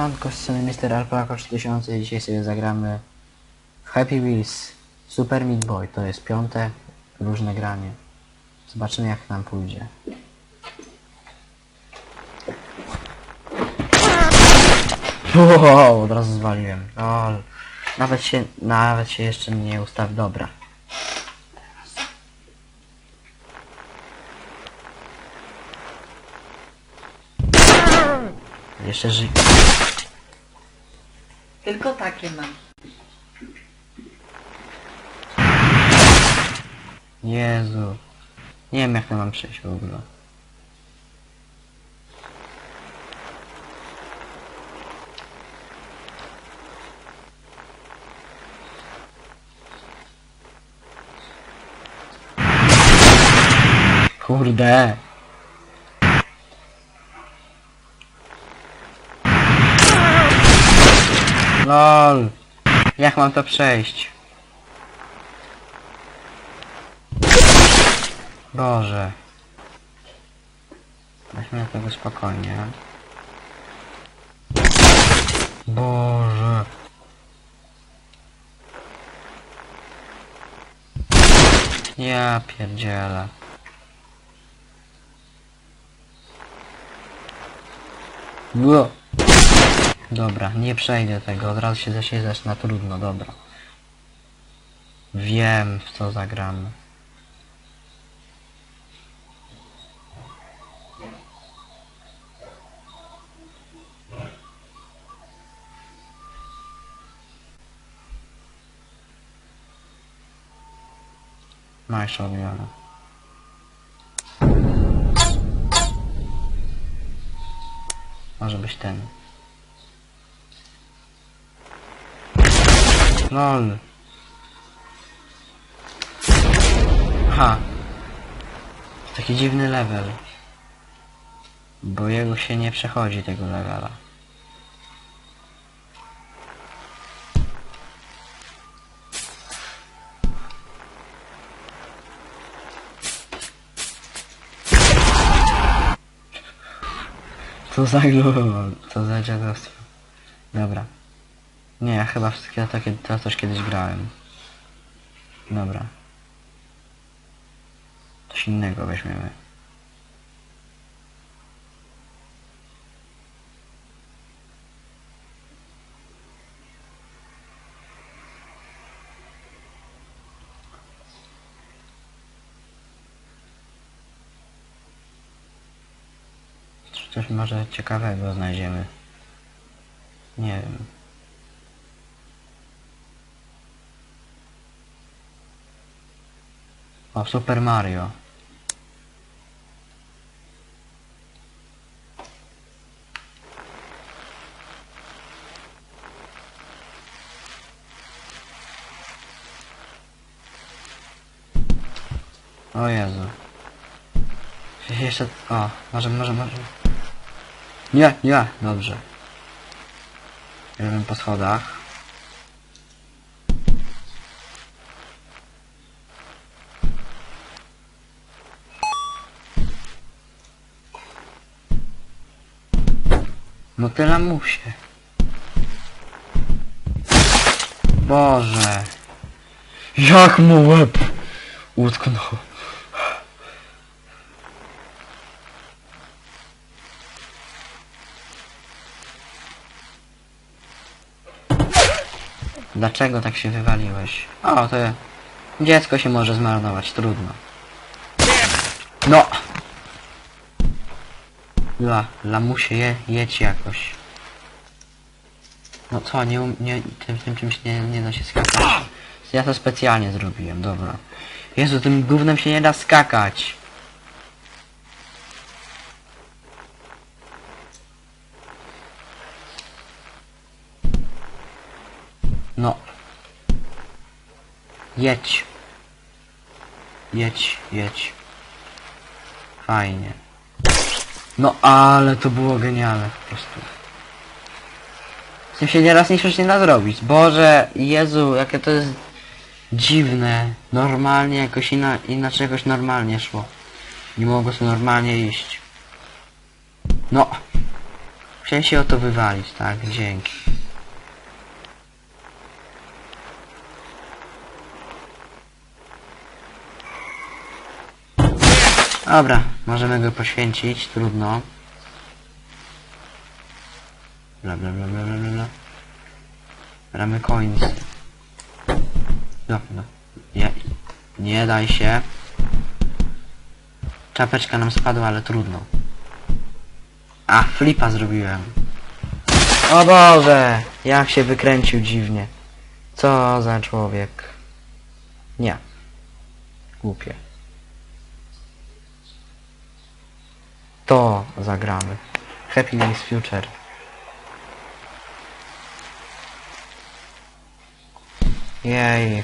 Siemanko, z strony Mr. Alpaka 3000 i dzisiaj sobie zagramy w Happy Wheels Super Meat Boy. To jest piąte różne granie. Zobaczymy jak nam pójdzie. Wow, od razu zwaliłem. Lol. Nawet się, nawet się jeszcze nie ustaw. Dobra. Jeszcze ży... Tylko takie mam. Jezu. Nie wiem jak to mam przejść w ogóle. Kurde. LOL. Jak mam to przejść? Boże. Weźmy tego spokojnie. Boże. Ja pierdzielę. Bło. Dobra, nie przejdę tego, od razu się, się zaczyna trudno, dobra. Wiem w co zagramy. No jeszcze odbiorę. Może być ten. LOL. Ha. Taki dziwny level. Bo jego się nie przechodzi tego levela. Co za glu, co za dziadostwo. Dobra. Nie, ja chyba wszystkie takie to coś kiedyś grałem. Dobra. Coś innego weźmiemy. Coś może ciekawego znajdziemy. Nie wiem. Super Mario. O Jezu. Jeszcze... O, może, może, może... Nie, nie, dobrze. Jedziemy po schodach. No ty lamusie. Boże. Jak mu łeb utknął. Dlaczego tak się wywaliłeś? O, to dziecko się może zmarnować, trudno. No! La, lamusie, je, jedź jakoś. No co, nie, um- nie tym, tym czymś nie, nie da się skakać. Ja to specjalnie zrobiłem, dobra. Jezu, tym gównem się nie da skakać. No. Jedź. Jedź, jedź. Fajnie. No ale to było genialne po prostu. Tym się nieraz niż nie da zrobić. Boże, Jezu, jakie to jest dziwne. Normalnie jakoś ina inaczej jakoś normalnie szło. Nie mogło sobie normalnie iść. No. Chciałem się o to wywalić, tak? Dzięki. Dobra, możemy go poświęcić, trudno. Bla bla bla bla bla bla. Bramy coins. No, no. Nie, nie daj się. Czapeczka nam spadła, ale trudno. A, flipa zrobiłem. O Boże! Jak się wykręcił dziwnie. Co za człowiek. Nie. Głupie. To zagramy. Happy Days Future. Jej.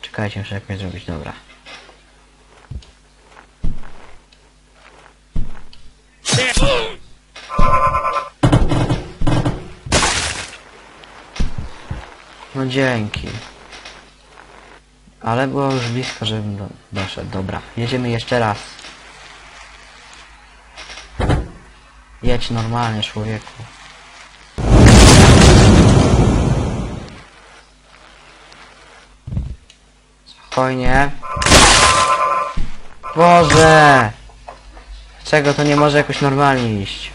Czekajcie, muszę jakoś zrobić, dobra. No dzięki. Ale było już blisko, żebym do, doszedł. Dobra, jedziemy jeszcze raz. Jedź normalnie, człowieku. Spokojnie. Boże! Czego to nie może jakoś normalnie iść?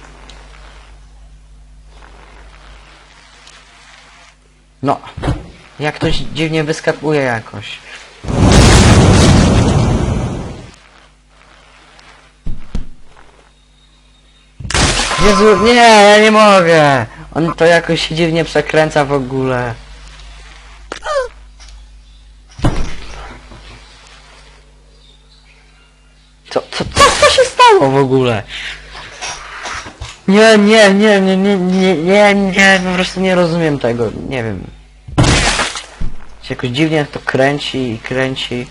No. Jak ktoś dziwnie wyskakuje jakoś. Jezu, nie, ja nie mogę! On to jakoś się dziwnie przekręca w ogóle. Co, co, co, co się stało w ogóle? Nie, nie, nie, nie, nie, nie, nie, nie, po prostu nie rozumiem tego, nie wiem. Jakoś dziwnie to kręci i kręci.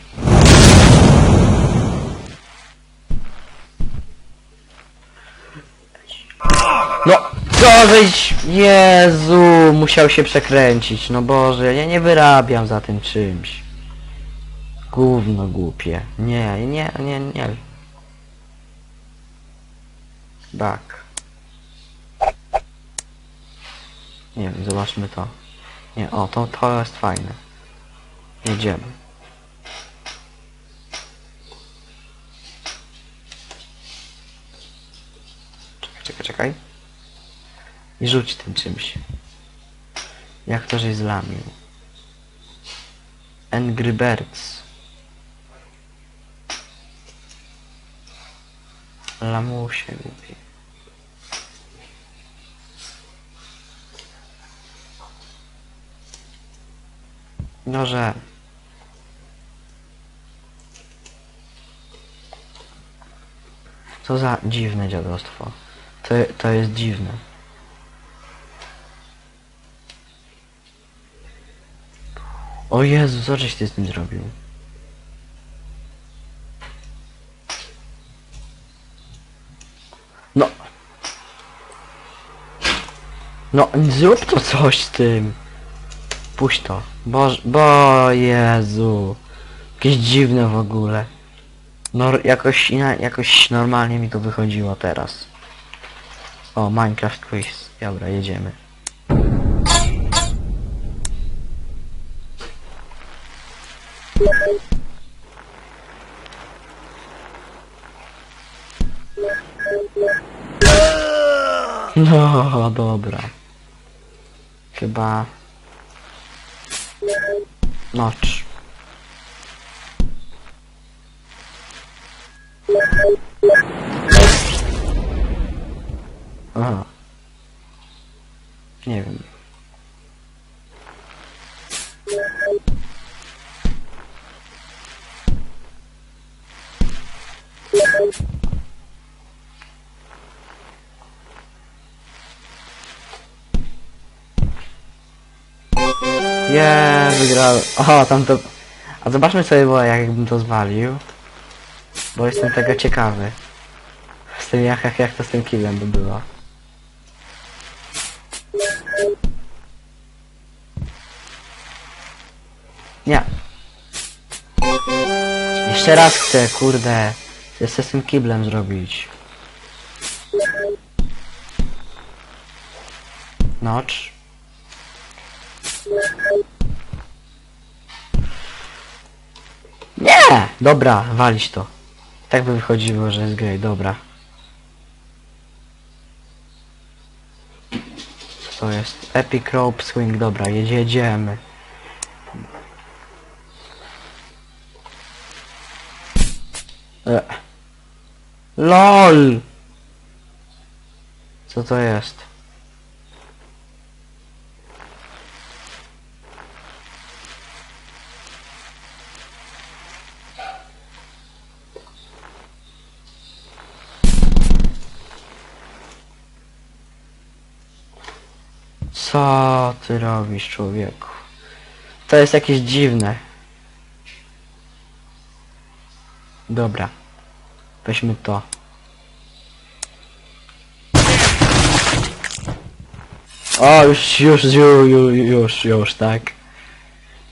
No, co żeś, Jezu, musiał się przekręcić, no Boże, ja nie wyrabiam za tym czymś. Gówno głupie. Nie, nie, nie, nie. Back. Nie wiem, zobaczmy to. Nie, o, to, to jest fajne. Jedziemy. Czekaj, czekaj. I rzuć tym czymś. Jak to, żeś zlamił. Angry Birds. Lamusie głupi. No, że... Co za dziwne dziadostwo. To, to jest dziwne. O Jezu, co żeś ty z tym zrobił? No. No, zrób to coś z tym. Puść to. Boż, bo Jezu. Jakieś dziwne w ogóle. No, jakoś, jakoś normalnie mi to wychodziło teraz. O, Minecraft Quiz. Dobra, jedziemy. No, dobra. Chyba... Nocz. Aha. Nie wiem. Nie, wygrałem. O, tam to... A zobaczmy co by jakbym to zwalił. Bo jestem tego ciekawy. Z tym jak, jak, to z tym killem by było. Nie. Jeszcze raz chcę, kurde. Chcę z tym kiblem zrobić. Nocz. Nie! Dobra, walić to. Tak by wychodziło, że jest grey, dobra. To jest? Epic Rope Swing, dobra, jedzie, jedziemy. E. LOL! Co to jest? Co ty robisz, człowieku? To jest jakieś dziwne. Dobra. Weźmy to. O, już, już, już, już, już, tak.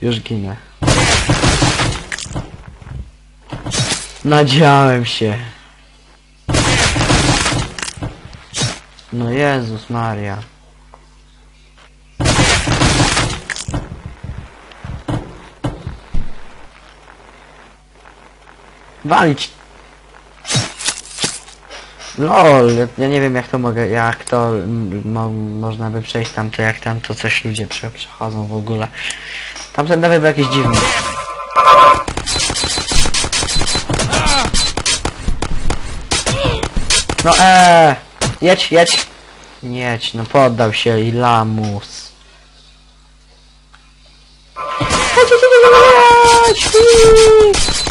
Już ginę. Nadziałem się. No Jezus Maria. Walić! LOL, ja nie wiem jak to mogę, jak to mo, można by przejść tam, to jak tam to coś ludzie prze, przechodzą w ogóle. Tam ten level był jakiś dziwny. No eee, jedź, jedź. Jedź, no poddał się i lamus. Oj, oj, oj,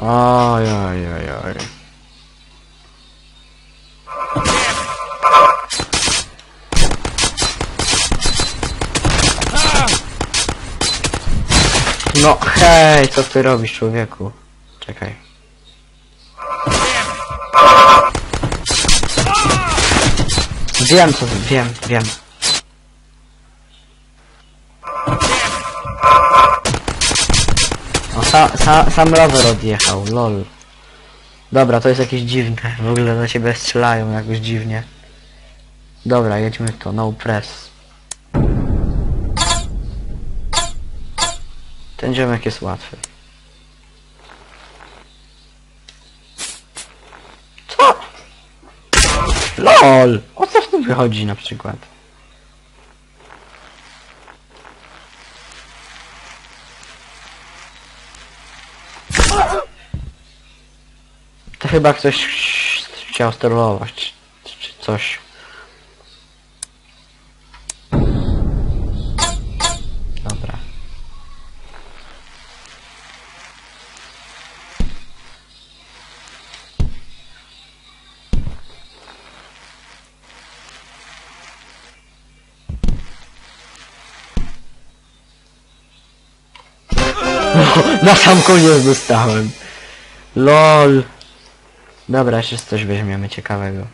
oj. No hej, co ty robisz człowieku? Czekaj. Wiem co, wiem, wiem. Sa, sam rower odjechał, lol. Dobra, to jest jakieś dziwne. W ogóle do ciebie strzelają jakoś dziwnie. Dobra, jedźmy to, no press. Ten ziomek jest łatwy. Co? LOL! O co w tym wychodzi na przykład? Chyba ktoś chciał sterować, czy coś. Dobra. Na sam koniec dostałem. LOL. Dobra, jeszcze coś weźmiemy ciekawego.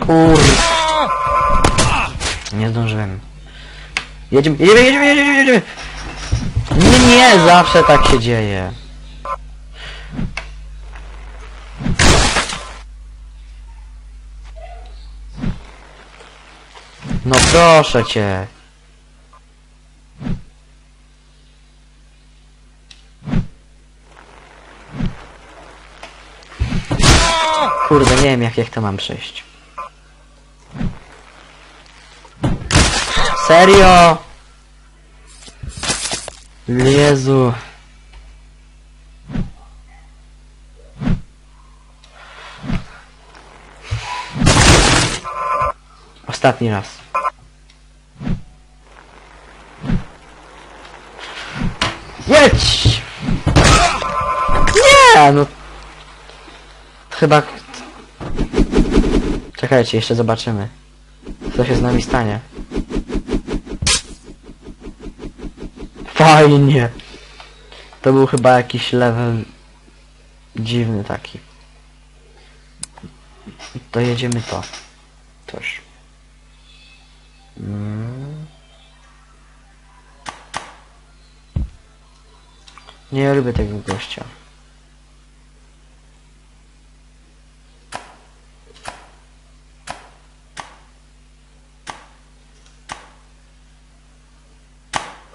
Kur... Nie zdążyłem. Jedziemy, jedziemy, jedziemy, jedziemy, jedziemy! Nie, nie, zawsze tak się dzieje. No proszę cię. Kurde, nie wiem jak, jak to mam przejść. Serio? Jezu. Ostatni raz. Jedź! Nie, no. Chyba... Czekajcie, jeszcze zobaczymy. Co się z nami stanie. Fajnie. To był chyba jakiś level dziwny taki. To jedziemy to. Też. Mm. Nie lubię tego gościa.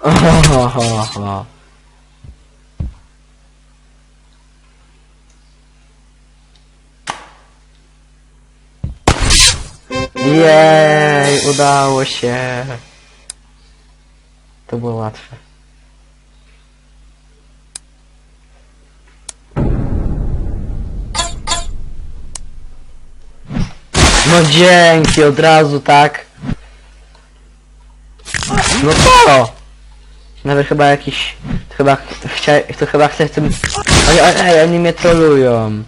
Ohohoho. Jej, udało się. To było łatwe. No dzięki, od razu tak. No to! Nawet chyba jakiś... Chyba, chcia, to chyba chce w tym... Ej, ej, oni mnie trolują.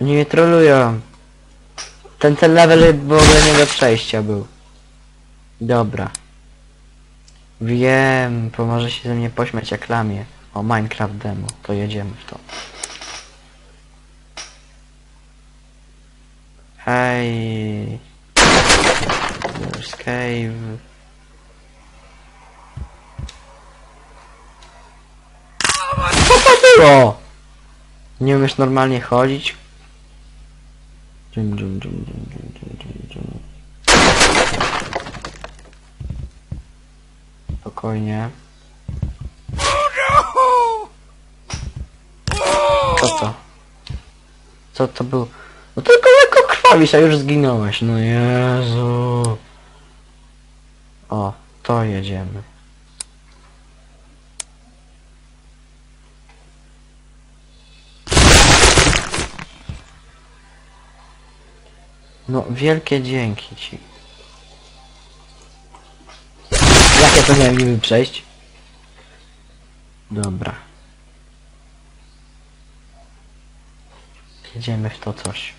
Oni mnie trolują. Ten, ten level w ogóle nie do przejścia był. Dobra. Wiem, pomoże się ze mnie pośmiać jak lamie. O, Minecraft demo, to jedziemy w to. Hej. There's Co? Nie umiesz normalnie chodzić? Dżum, dżum, dżum, dżum, dżum, dżum, dżum, dżum. Spokojnie. Co to? Co to było? No tylko lekko krwawisz, a już zginąłeś. No Jezu. O, to jedziemy. No, wielkie dzięki ci. Jak ja to miałem niby przejść? Dobra. Jedziemy w to coś.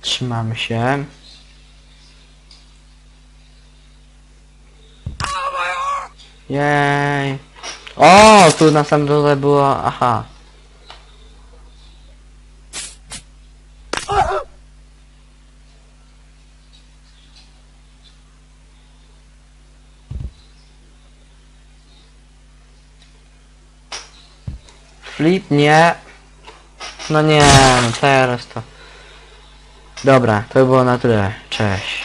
Trzymamy się. Jej. O, tu na samym dole było, aha. Flip, nie. No nie, no teraz to. Dobra, to było na tyle. Cześć.